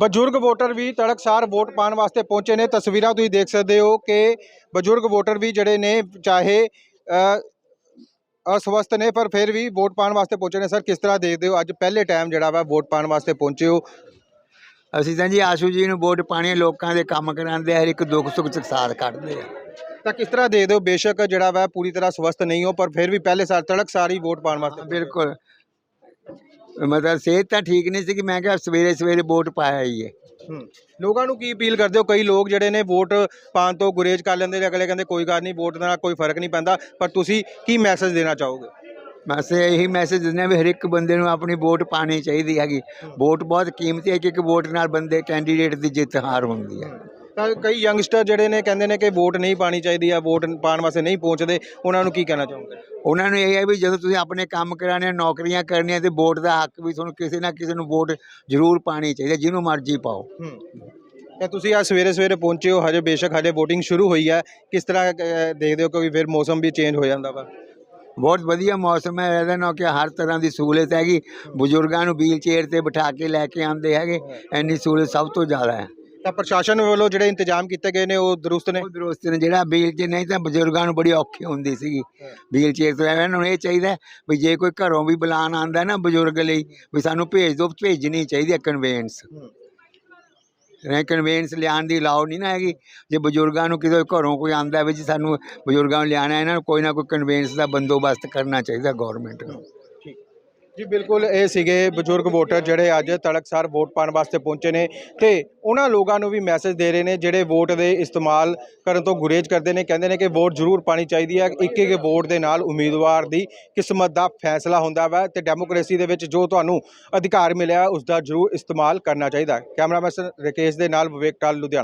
ਬਜ਼ੁਰਗ ਵੋਟਰ ਵੀ ਤੜਕਸਾਰ ਵੋਟ ਪਾਉਣ ਵਾਸਤੇ ਪਹੁੰਚੇ ਨੇ। ਤਸਵੀਰਾਂ ਤੁਸੀਂ ਦੇਖ ਸਕਦੇ ਹੋ ਕਿ ਬਜ਼ੁਰਗ ਵੋਟਰ ਵੀ ਜਿਹੜੇ ਨੇ ਚਾਹੇ ਅਸਵਸਥ ਨੇ ਪਰ ਫਿਰ ਵੀ ਵੋਟ ਪਾਉਣ ਵਾਸਤੇ ਪਹੁੰਚੇ ਨੇ। ਸਰ ਕਿਸ ਤਰ੍ਹਾਂ ਦੇਖਦੇ ਹੋ ਅੱਜ ਪਹਿਲੇ ਟਾਈਮ ਜਿਹੜਾ ਵਾ ਵੋਟ ਪਾਉਣ ਵਾਸਤੇ ਪਹੁੰਚੇ ਹੋ? ਅਸੀਂ ਤਾਂ ਜੀ ਆਸ਼ੂ ਜੀ ਨੂੰ ਵੋਟ ਪਾਣੀ ਲੋਕਾਂ ਦੇ ਕੰਮ ਕਰਾਉਂਦੇ ਹਰ ਇੱਕ ਦੁੱਖ ਸੁੱਖ ਚ ਸਾਥ ਕੱਢਦੇ ਆ। ਤਾਂ ਕਿਸ ਤਰ੍ਹਾਂ ਦੇਖਦੇ ਹੋ? ਬੇਸ਼ੱਕ ਜਿਹੜਾ ਵਾ ਪੂਰੀ ਤਰ੍ਹਾਂ ਸਵਸਥ ਨਹੀਂ ਹੋ ਪਰ ਫਿਰ ਵੀ ਪਹਿਲੇ ਸਾਲ ਤੜਕਸਾਰ ਹੀ ਵੋਟ ਪਾਉਣ ਵਾਸਤੇ। ਬਿਲਕੁਲ। ਮਤਲਬ ਸਿਹਤ ਤਾਂ ਠੀਕ ਨਹੀਂ ਸੀ ਕਿ ਮੈਂ ਕਿਹਾ ਸਵੇਰੇ ਸਵੇਰੇ ਵੋਟ ਪਾਇਆ ਹੀ ਹੈ। ਹੂੰ। ਲੋਕਾਂ ਨੂੰ ਕੀ ਅਪੀਲ ਕਰਦੇ ਹੋ? ਕਈ ਲੋਕ ਜਿਹੜੇ ਨੇ ਵੋਟ ਪਾਉਣ ਤੋਂ ਗੁਰੇਜ਼ ਕਰ ਲੈਂਦੇ ਨੇ ਅਗਲੇ ਕਹਿੰਦੇ ਕੋਈ ਗੱਲ ਨਹੀਂ ਵੋਟ ਨਾਲ ਕੋਈ ਫ਼ਰਕ ਨਹੀਂ ਪੈਂਦਾ ਪਰ ਤੁਸੀਂ ਕੀ ਮੈਸੇਜ ਦੇਣਾ ਚਾਹੋਗੇ? ਬਸ ਇਹੀ ਮੈਸੇਜ ਦਿੰਦੇ ਹਾਂ ਵੀ ਹਰ ਇੱਕ ਬੰਦੇ ਨੂੰ ਆਪਣੀ ਵੋਟ ਪਾਣੀ ਚਾਹੀਦੀ ਹੈਗੀ। ਵੋਟ ਬਹੁਤ ਕੀਮਤੀ ਹੈ ਕਿ ਵੋਟ ਨਾਲ ਬੰਦੇ ਕੈਂਡੀਡੇਟ ਦੀ ਜਿੱਤ ਹਾਰ ਹੁੰਦੀ ਹੈ। ਤਾਂ ਕਈ ਯੰਗਸਟਰ ਜਿਹੜੇ ਨੇ ਕਹਿੰਦੇ ਨੇ ਕਿ ਵੋਟ ਨਹੀਂ ਪਾਣੀ ਚਾਹੀਦੀ ਆ ਵੋਟ ਪਾਉਣ ਵਾਸਤੇ ਨਹੀਂ ਪਹੁੰਚਦੇ। ਉਹਨਾਂ ਨੂੰ ਕੀ ਕਹਿਣਾ ਚਾਹੋਗੇ? ਉਹਨਾਂ ਨੂੰ ਇਹ ਹੈ ਵੀ ਜਦੋਂ ਤੁਸੀਂ ਆਪਣੇ ਕੰਮ ਕਰਾਣੇ ਨੌਕਰੀਆਂ ਕਰਨੀਆਂ ਤੇ ਵੋਟ ਦਾ ਹੱਕ ਵੀ ਤੁਹਾਨੂੰ ਕਿਸੇ ਨਾ ਕਿਸੇ ਨੂੰ ਵੋਟ ਜ਼ਰੂਰ ਪਾਣੀ ਚਾਹੀਦੀ ਜਿਹਨੂੰ ਮਰਜ਼ੀ ਪਾਓ। ਤੇ ਤੁਸੀਂ ਅੱਜ ਸਵੇਰੇ ਸਵੇਰੇ ਪਹੁੰਚੇ ਹੋ ਹਜੇ ਬੇਸ਼ੱਕ ਹਜੇ VOTING ਸ਼ੁਰੂ ਹੋਈ ਹੈ ਕਿਸ ਤਰ੍ਹਾਂ ਦੇਖਦੇ ਹੋ ਕਿ ਫਿਰ ਮੌਸਮ ਵੀ ਚੇਂਜ ਹੋ ਜਾਂਦਾ ਵਾ? ਬਹੁਤ ਵਧੀਆ ਮੌਸਮ ਹੈ ਇਹਦੇ ਨਾਲ ਕਿ ਹਰ ਤਰ੍ਹਾਂ ਦੀ ਸਹੂਲਤ ਹੈਗੀ। ਬਜ਼ੁਰਗਾਂ ਨੂੰ ਵੀਲ ਚੇਅਰ ਤੇ ਬਿਠਾ ਕੇ ਲੈ ਕੇ ਆਉਂਦੇ ਹੈਗੇ ਇੰਨੀ ਸਹੂਲਤ ਸਭ ਤੋਂ ਜ਼ਿਆਦਾ ਹੈ। ਤਾਂ ਪ੍ਰਸ਼ਾਸਨ ਵੱਲੋਂ ਜਿਹੜੇ ਇੰਤਜ਼ਾਮ ਕੀਤੇ ਗਏ ਨੇ ਉਹ ਦਰੁਸਤ ਨੇ? ਉਹ ਦਰੁਸਤ ਨੇ। ਜਿਹੜਾ ਵੀਲ ਚ ਨਹੀਂ ਤਾਂ ਬਜ਼ੁਰਗਾਂ ਨੂੰ ਬੜੀ ਔਖੀ ਹੁੰਦੀ ਸੀਗੀ। ਵੀਲ ਚੇਅਰ ਤੋਂ ਇਹਨਾਂ ਨੂੰ ਇਹ ਚਾਹੀਦਾ ਵੀ ਜੇ ਕੋਈ ਘਰੋਂ ਵੀ ਬੁਲਾਉਣ ਆਉਂਦਾ ਨਾ ਬਜ਼ੁਰਗ ਲਈ ਵੀ ਸਾਨੂੰ ਭੇਜ ਦਿਓ ਭੇਜਣੀ ਚਾਹੀਦੀ ਹੈ ਕਨਵੇਂਸ ਨਹੀਂ ਕਨਵੇਂਸ ਲਿਆਉਣ ਦੀ ਲਾਓ ਨਹੀਂ ਨਾ ਹੈਗੀ। ਜੇ ਬਜ਼ੁਰਗਾਂ ਨੂੰ ਕਿਸੇ ਘਰੋਂ ਕੋਈ ਆਂਦਾ ਵੀ ਜੀ ਸਾਨੂੰ ਬਜ਼ੁਰਗਾਂ ਨੂੰ ਲਿਆਉਣਾ ਇਹਨਾਂ ਨੂੰ ਕੋਈ ਨਾ ਕੋਈ ਕਨਵੇਂਸ ਦਾ ਬੰਦੋਬਸਤ ਕਰਨਾ ਚਾਹੀਦਾ ਗਵਰਨਮੈਂਟ ਨੂੰ। ਜੀ, ਬਿਲਕੁਲ ਇਹ ਸੀਗੇ ਬਜ਼ੁਰਗ ਵੋਟਰ ਜਿਹੜੇ ਅੱਜ ਤੜਕਸਾਰ ਵੋਟ ਪਾਉਣ ਵਾਸਤੇ ਪਹੁੰਚੇ ਨੇ ਤੇ ਉਹਨਾਂ ਲੋਕਾਂ ਨੂੰ ਵੀ ਮੈਸੇਜ ਦੇ ਰਹੇ ਨੇ ਜਿਹੜੇ ਵੋਟ ਦੇ ਇਸਤੇਮਾਲ ਕਰਨ ਤੋਂ ਗੁਰੇਜ਼ ਕਰਦੇ ਨੇ, ਕਹਿੰਦੇ ਨੇ ਕਿ ਵੋਟ ਜ਼ਰੂਰ ਪਾਣੀ ਚਾਹੀਦੀ ਹੈ ਇੱਕ ਇੱਕ ਵੋਟ ਦੇ ਨਾਲ ਉਮੀਦਵਾਰ ਦੀ ਕਿਸਮਤ ਦਾ ਫੈਸਲਾ ਹੁੰਦਾ ਵਾ ਤੇ ਡੈਮੋਕ੍ਰੇਸੀ ਦੇ ਵਿੱਚ ਜੋ ਤੁਹਾਨੂੰ ਅਧਿਕਾਰ ਮਿਲਿਆ ਉਸ ਦਾ ਜ਼ਰੂਰ ਇਸਤੇਮਾਲ ਕਰਨਾ ਚਾਹੀਦਾ ਹੈ। ਕੈਮਰਾਮੈਨ ਰਕੇਸ਼ ਦੇ ਨਾਲ ਵਿਵੇਕ ਟਾਲ, ਲੁਧਿਆਣਾ।